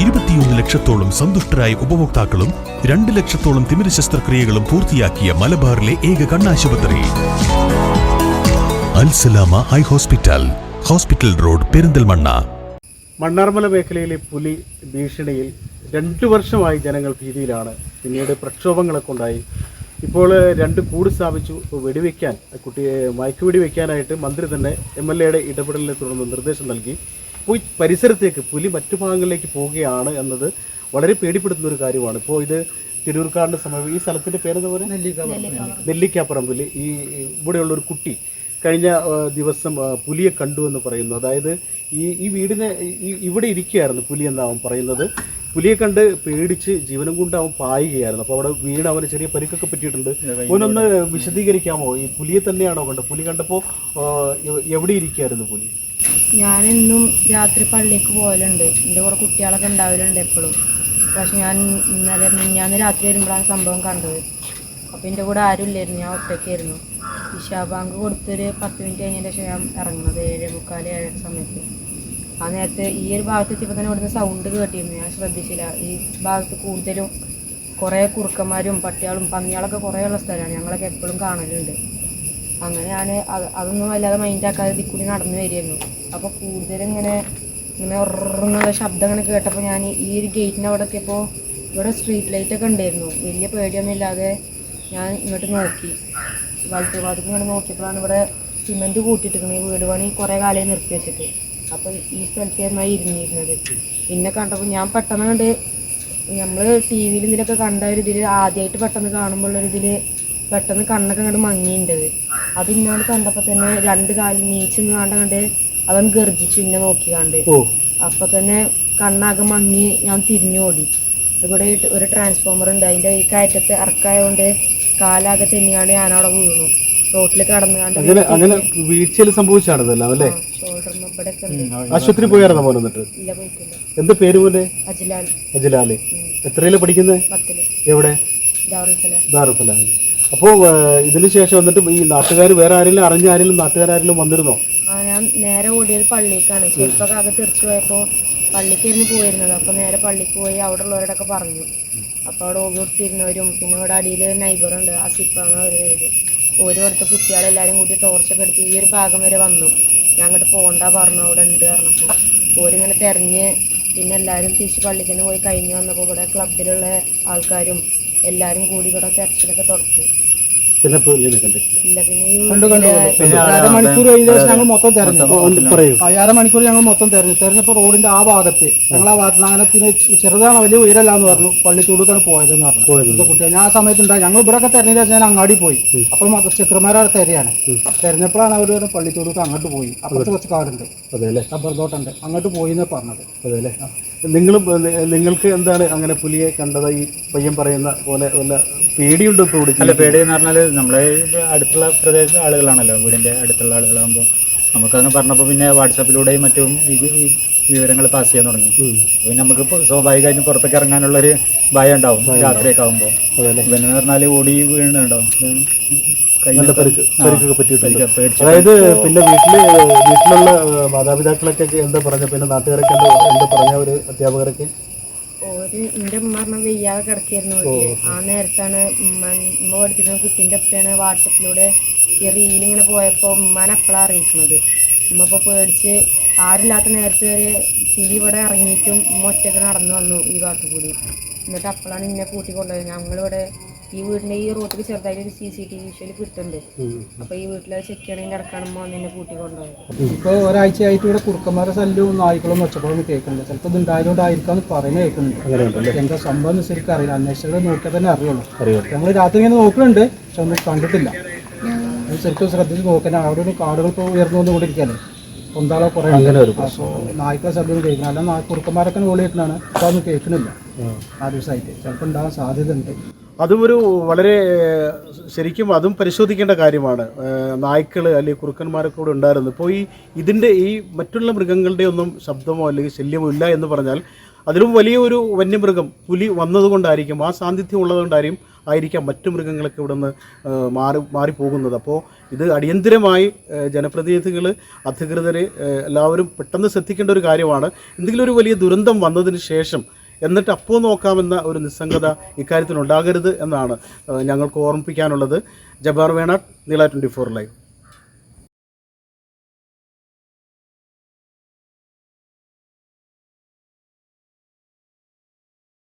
ഇരുപത്തിയൊന്ന് ലക്ഷത്തോളം സന്തുഷ്ടരായ ഉപഭോക്താക്കളും രണ്ട് ലക്ഷത്തോളം തിമിര ശസ്ത്രക്രിയകളും പൂർത്തിയാക്കിയ മലബാറിലെ ഏക കണ്ണാശുപത്രി. Al Salama eye hospital hospital road Perinthalmanna. Mannarmala മേഖലയിലെ പുലി ഭീഷണിയിൽ രണ്ടു വർഷമായി ജനങ്ങൾ ഭീതിയിലാണ്. പിന്നീട് പ്രക്ഷോഭങ്ങളൊക്കെ ഉണ്ടായി. ഇപ്പോൾ രണ്ട് കൂട് സ്ഥാപിച്ചു. വെടിവെക്കാൻ കുട്ടിയെ മയക്കുവെടി വെക്കാനായിട്ട് മന്ത്രി തന്നെ എം എൽ എയുടെ ഇടപെടലിനെ തുടർന്ന് നിർദ്ദേശം നൽകി. ഈ പരിസരത്തേക്ക് പുലി മറ്റു ഭാഗങ്ങളിലേക്ക് പോവുകയാണ് എന്നത് വളരെ പേടിപ്പെടുത്തുന്ന ഒരു കാര്യമാണ്. ഇപ്പോൾ ഇത് തിരൂർക്കാടിന്റെ സമയം ഈ സ്ഥലത്തിന്റെ പേരെന്താ പറയുക? പുലി. ഈ ഇവിടെയുള്ള ഒരു കുട്ടി കഴിഞ്ഞ ദിവസം പുലിയെ കണ്ടു എന്ന് പറയുന്നു. അതായത് ഈ ഈ വീടിനെ ഈ- ഇവിടെ ഇരിക്കുകയായിരുന്നു പുലി എന്നാവും പറയുന്നത്. പുലിയെ കണ്ട് പേടിച്ച് ജീവനം കൊണ്ട് അവൻ പായുകയായിരുന്നു. അപ്പോൾ അവിടെ വീട് അവന് ചെറിയ പരിക്കൊക്കെ പറ്റിയിട്ടുണ്ട്. അവനൊന്ന് വിശദീകരിക്കാമോ? ഈ പുലിയെ തന്നെയാണോ കണ്ടത്? പുലി കണ്ടപ്പോൾ എവിടെ ഇരിക്കുകയായിരുന്നു പുലി? ഞാനെന്നും രാത്രി പള്ളിക്ക് പോകലുണ്ട് എന്റെ കൂടെ കുട്ടികളൊക്കെ ഉണ്ടാവലുണ്ട് എപ്പോഴും പക്ഷെ ഞാൻ ഇന്നലെ മിഞ്ഞാന്ന് രാത്രി വരുമ്പോഴാണ് സംഭവം കണ്ടത്. അപ്പോൾ എന്റെ കൂടെ ആരും ഇല്ലായിരുന്നു. ഞാൻ ഒറ്റയ്ക്കായിരുന്നു. ഇഷാ ബാങ്ക് കൊടുത്തൊരു പത്ത് മിനിറ്റ് കഴിഞ്ഞതിന് ശേഷം ഞാൻ ഇറങ്ങുന്നത് ഏഴ് മുക്കാൽ ഏഴര സമയത്ത്. ആ നേരത്തെ ഈ ഒരു ഭാഗത്ത് എത്തിയപ്പോൾ തന്നെ ഇവിടുന്ന് സൗണ്ട് കേട്ടിരുന്നു. ഞാൻ ശ്രദ്ധിച്ചില്ല. ഈ ഭാഗത്ത് കൂടുതലും കുറേ കുറുക്കന്മാരും പട്ടികളും പന്നികളൊക്കെ കുറേ ഉള്ള സ്ഥലമാണ്. ഞങ്ങളൊക്കെ എപ്പോഴും കാണലുണ്ട്. അങ്ങനെ ഞാൻ അതൊന്നും വല്ലാതെ മൈൻഡാക്കാതെ ഇതിൽ കൂടി നടന്നു വരികയായിരുന്നു. അപ്പോൾ കൂടുതലിങ്ങനെ ഇങ്ങനെ ഉറന്നുള്ള ശബ്ദം ഇങ്ങനെ കേട്ടപ്പോൾ ഞാൻ ഈ ഒരു ഗേറ്റിന്റെ അവിടെ എത്തിയപ്പോൾ ഇവിടെ സ്ട്രീറ്റ് ലൈറ്റ് ഒക്കെ ഉണ്ടായിരുന്നു. വലിയ പേടിയൊന്നും ഇല്ലാതെ ഞാൻ ഇങ്ങോട്ട് നോക്കി. വലത്ത് ഭാഗത്തേക്ക് ഇങ്ങനെ നോക്കിയപ്പോഴാണ് ഇവിടെ സിമെന്റ് കൂട്ടിയിട്ടിരിക്കുന്നത്. ഈ വീട് പണി കുറേ കാലം നിർത്തി വെച്ചിട്ട്. അപ്പോൾ ഈ സ്ഥലത്തായിരുന്നു ഇരുന്നിരുന്നത് പിന്നെ കണ്ടപ്പോൾ ഞാൻ പെട്ടെന്ന് കണ്ട് നമ്മൾ ടി വിയിൽ ഇതിലൊക്കെ കണ്ട ഒരു ഇതിൽ ആദ്യമായിട്ട് പെട്ടെന്ന് കാണുമ്പോൾ ഉള്ള ഇതിൽ പെട്ടെന്ന് കണ്ണൊക്കെ അങ്ങോട്ട് മങ്ങിയിട്ടുണ്ടത് അത് ഇന്നോട് കണ്ടപ്പോൾ തന്നെ രണ്ട് കാലം നീച്ച് നിന്നാണ്ട് കണ്ട് അവൻ ഗർജിച്ചു എന്നെ നോക്കി കണ്ട് അപ്പൊ തന്നെ കണ്ണാകെ മങ്ങി ഞാൻ തിരിഞ്ഞോടി. ഇവിടെ ഒരു- ഒരു ട്രാൻസ്ഫോമർ ഉണ്ട്. അതിന്റെ ഈ കയറ്റത്ത് ഇറക്കായതുകൊണ്ട് കാലാകെ തെന്നിയാണ്ട് അവിടെ വീണു. റോട്ടിൽ കടന്നു കണ്ട് അങ്ങനെ അങ്ങനെ വീഴ്ചയിൽ സംഭവിച്ചാണ് ഇതെല്ലാം അല്ലേ ആശുപത്രി പോയായിരുന്നു പോലെ എന്നിട്ട് ഇല്ല പോയിട്ടില്ല. എന്ത് പേര് പോലെ അജിലാൽ. അജിലാൽ. എത്രയിൽ പഠിക്കുന്നത് എവിടെ? ദാറുഫല അപ്പോ ഇതിന് ശേഷം വന്നിട്ട് ഈ നാട്ടുകാർ വേറെ ആരെങ്കിലും അറിഞ്ഞ ആരെങ്കിലും നാട്ടുകാരെങ്കിലും വന്നിരുന്നോ? ഞാൻ നേരെ ഓടിയത് പള്ളിക്കാണ്. ചെരുപ്പൊക്കെ ആകെ തെറിച്ചു പോയപ്പോൾ പള്ളിക്കായിരുന്നു പോയിരുന്നത്. അപ്പോൾ നേരെ പള്ളിക്ക് പോയി അവിടെ ഉള്ളവരോടൊക്കെ പറഞ്ഞു. അപ്പോൾ അവിടെ ഓടിയിരുന്നവരും പിന്നെ ഇവിടെ അടിയിൽ നൈബറുണ്ട് അസിപ്പാണ് അവർ പേര് ഓരോ അടുത്ത കുട്ടികളെല്ലാവരും കൂടി ടോർച്ചൊക്കെ എടുത്ത് ഈ ഒരു ഭാഗം വരെ വന്നു. ഞാൻ അങ്ങോട്ട് പോകണ്ട പറഞ്ഞു അവിടെ ഉണ്ട് പറഞ്ഞപ്പോൾ ഓരിങ്ങനെ തിരഞ്ഞ് പിന്നെ എല്ലാവരും തിരിച്ച് പള്ളിക്ക് തന്നെ പോയി കഴിഞ്ഞ് വന്നപ്പോൾ ഇവിടെ ക്ലബിലുള്ള ആൾക്കാരും എല്ലാവരും കൂടി ഇവിടെ തെരച്ചിലൊക്കെ തുടച്ചു പിന്നെ അരമണിക്കൂർ കഴിഞ്ഞ ശേഷം ഞങ്ങൾ മൊത്തം തെരഞ്ഞു അരമണിക്കൂർ ഞങ്ങൾ മൊത്തം തെരഞ്ഞു തെരഞ്ഞപ്പോൾ റോഡിന്റെ ആ ഭാഗത്ത് ഞങ്ങൾ ആ ഭാഗത്ത് അങ്ങനെ പിന്നെ ചെറുതാണ് വലിയ ഉയരല്ല എന്ന് പറഞ്ഞു. പള്ളി ചൂടുക്കാണ് പോയതെന്ന് പറഞ്ഞു. പോയത് കുട്ടികൾ ഞാൻ ആ സമയത്തുണ്ടായി. ഞങ്ങൾ ഇവിടെയൊക്കെ തെരഞ്ഞ ശേഷം ഞാൻ അങ്ങാടി പോയി. അപ്പോൾ ചെക്കന്മാരാണ് തെരയാണ് തെരഞ്ഞപ്പോഴാണ് അവർ പറഞ്ഞു പള്ളി ചൂടുക്ക് അങ്ങോട്ട് പോയി. അപ്പുറത്ത് കുറച്ച് കാടുണ്ട്. റബ്ബർ തോട്ടുണ്ട് അങ്ങോട്ട് പോയി എന്നാ പറഞ്ഞത്. അതെ നിങ്ങളും നിങ്ങൾക്ക് എന്താണ് അങ്ങനെ പുലിയെ കണ്ടത് ഈ പയ്യൻ പറയുന്ന പോലെ വല്ല പേടിയുണ്ടോ ഇപ്പോൾ അല്ല ഇവിടെ പേടി എന്ന് പറഞ്ഞാൽ നമ്മളെ അടുത്തുള്ള പ്രദേശ ആളുകളാണല്ലോ. വീടിന്റെ അടുത്തുള്ള ആളുകളാകുമ്പോൾ നമുക്കങ്ങ് പറഞ്ഞപ്പോൾ പിന്നെ വാട്സാപ്പിലൂടെയും മറ്റും ഈ ഈ വിവരങ്ങൾ പാസ് ചെയ്യാൻ തുടങ്ങി. പിന്നെ നമുക്ക് സ്വാഭാവികമായിട്ട് പുറത്തേക്ക് ഇറങ്ങാനുള്ളൊരു ഭയം ഉണ്ടാവും രാത്രിയൊക്കെ ആകുമ്പോൾ പിന്നെ പറഞ്ഞാൽ ഓടി വീണുണ്ടാവും അതായത് പിന്നെ വീട്ടിൽ വീട്ടിലുള്ള മാതാപിതാക്കളൊക്കെ എന്താ പറഞ്ഞ? പിന്നെ നാട്ടുകാരൊക്കെ എന്താ പറഞ്ഞ? ഒരു അധ്യാപകരൊക്കെ? എന്റെ ഉമ്മ പറഞ്ഞ വെയ്യാതെ കിടക്കായിരുന്നു. ആ നേരത്താണ് ഉമ്മ ഉമ്മ പഠിപ്പിക്കുന്ന കുട്ടീന്റെ ഒപ്പയാണ് വാട്സപ്പിലൂടെ ഈ റീൽ ഇങ്ങനെ പോയപ്പോൾ ഉമ്മാനെ അപ്പോഴാണ് അറിയിക്കുന്നത് ഉമ്മ ഇപ്പോൾ പേടിച്ച് ആരില്ലാത്ത നേരത്തെ വരെ പുലി ഇവിടെ ഇറങ്ങിയിട്ടും ഉമ്മ ഒറ്റയ്ക്ക് നടന്നു വന്നു ഈ ഭാഗത്ത് കൂടി. എന്നിട്ട് അപ്പോഴാണ് ഇന്നെ കൂട്ടി കൊണ്ടുപോയത്. ഞങ്ങളിവിടെ ഈ വീടിന്റെ ഈ റോട്ടിൽ ചെറുതായിട്ട് ഒരു C C T V visual കിട്ടുന്നുണ്ട്. അപ്പൊ ഈ വീട്ടിൽ ചെക്ക് ചെയ്യണമെങ്കിൽ ഇടക്കാണ് ഉമ്മ എന്നെ കൂട്ടി കൊണ്ടുപോയത് ഇപ്പോൾ ഒരാഴ്ചയായിട്ട് ഇവിടെ കുറുക്കന്മാരുടെ ശല്യവും നായ്ക്കളും ഒച്ചപ്പോഴൊന്നും കേൾക്കുന്നില്ല. ചിലപ്പോൾ ഇത് ഉണ്ടായതുകൊണ്ടായിരിക്കാന്ന് പറയുന്നത് കേൾക്കുന്നുണ്ട്. എന്താ സംഭവം എന്ന് ശരിക്കും അറിയില്ല അന്വേഷണം നോക്കിയാൽ തന്നെ അറിയുള്ളൂ. ഞങ്ങൾ രാത്രി ഇങ്ങനെ നോക്കുന്നുണ്ട് പക്ഷെ ഒന്നും കണ്ടിട്ടില്ല. അത് ശരിക്കും ശ്രദ്ധിച്ച് നോക്കാൻ അവിടെ ഒരു കാടുകൾ ഇപ്പോൾ ഉയർന്നു വന്നുകൊണ്ടിരിക്കുകയല്ലേ? പൊന്താളോ കുറേ അങ്ങനെ ഒരു നായ്ക്കളെ ശബ്ദം കേൾക്കണം അല്ല കുറുക്കന്മാരൊക്കെ കിട്ടുന്നതാണ് അപ്പോൾ അതൊന്നും കേൾക്കുന്നില്ല. ആ. ദിവസമായിട്ട്. ചിലപ്പോൾ ഉണ്ടാകാൻ സാധ്യത ഉണ്ട് അതും ഒരു വളരെ ശരിക്കും അതും പരിശോധിക്കേണ്ട കാര്യമാണ്. നായ്ക്കൾ അല്ലെങ്കിൽ കുറുക്കന്മാരൊക്കെ കൂടെ ഉണ്ടായിരുന്നു. ഇപ്പോൾ ഈ ഇതിന്റെ ഈ മറ്റുള്ള മൃഗങ്ങളുടെ ഒന്നും ശബ്ദമോ അല്ലെങ്കിൽ ശല്യമോ ഇല്ല എന്ന് പറഞ്ഞാൽ അതിലും വലിയ ഒരു വന്യമൃഗം പുലി വന്നതുകൊണ്ടായിരിക്കും ആ സാന്നിധ്യം ഉള്ളതുകൊണ്ടായിരിക്കും ആയിരിക്കാം മറ്റു മൃഗങ്ങളൊക്കെ ഇവിടെ നിന്ന് മാറി മാറിപ്പോകുന്നത്. അപ്പോൾ ഇത് അടിയന്തിരമായി ജനപ്രതിനിധികൾ അധികൃതർ എല്ലാവരും പെട്ടെന്ന് ശ്രദ്ധിക്കേണ്ട ഒരു കാര്യമാണ്. എന്തെങ്കിലും ഒരു വലിയ ദുരന്തം വന്നതിന് ശേഷം എന്നിട്ട് അപ്പോൾ നോക്കാമെന്ന ഒരു നിസ്സംഗത ഇക്കാര്യത്തിൽ ഉണ്ടാകരുത് എന്നാണ് ഞങ്ങൾക്ക് ഓർമ്മിപ്പിക്കാനുള്ളത്. ജബാർ വേണാട്ട് നീള ട്വന്റി ഫോർ ലൈവ്